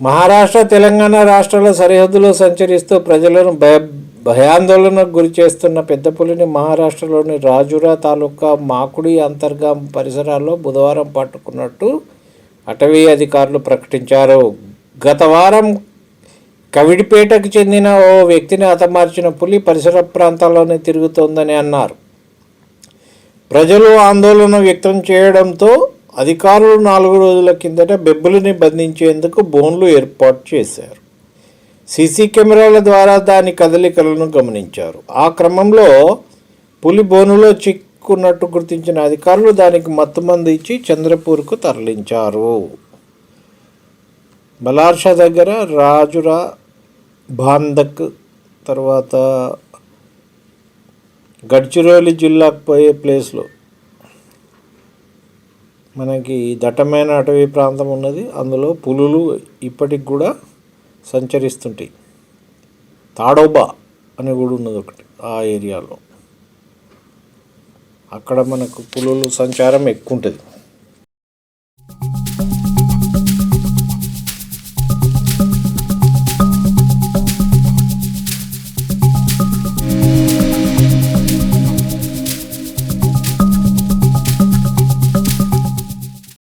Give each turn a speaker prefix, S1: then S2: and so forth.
S1: మహారాష్ట్ర తెలంగాణ రాష్ట్రాల సరిహద్దులో సంచరిస్తూ ప్రజలను భయ భయాందోళనకు గురి చేస్తున్న పెద్ద పులిని మహారాష్ట్రలోని రాజురా తాలూకా మాకుడి అంతర్గాం పరిసరాల్లో బుధవారం పట్టుకున్నట్టు అటవీ అధికారులు ప్రకటించారు. గత వారం కవిడిపేటకు చెందిన ఓ వ్యక్తిని హతమార్చిన పులి పరిసర ప్రాంతాల్లోనే తిరుగుతోందని అన్నారు. ప్రజలు ఆందోళన వ్యక్తం చేయడంతో అధికారులు నాలుగు రోజుల కిందట బెబ్బులని బంధించేందుకు బోన్లు ఏర్పాటు చేశారు. సీసీ కెమెరాల ద్వారా దాని కదలికలను గమనించారు. ఆ క్రమంలో పులి బోనులో చిక్కున్నట్టు గుర్తించిన అధికారులు దానికి మత్తుమంది ఇచ్చి చంద్రపూర్కు తరలించారు. బలార్షా దగ్గర రాజురా బాందక్ తర్వాత గడ్చిరోలి జిల్లాకు పోయే ప్లేస్లో మనకి దట్టమైన అటవీ ప్రాంతం ఉన్నది. అందులో పులులు ఇప్పటికి కూడా సంచరిస్తుంటాయి. తాడోబా అని కూడా ఉన్నది ఒకటి ఆ ఏరియాలో. అక్కడ మనకు పులులు సంచారం ఎక్కువ ఉంటుంది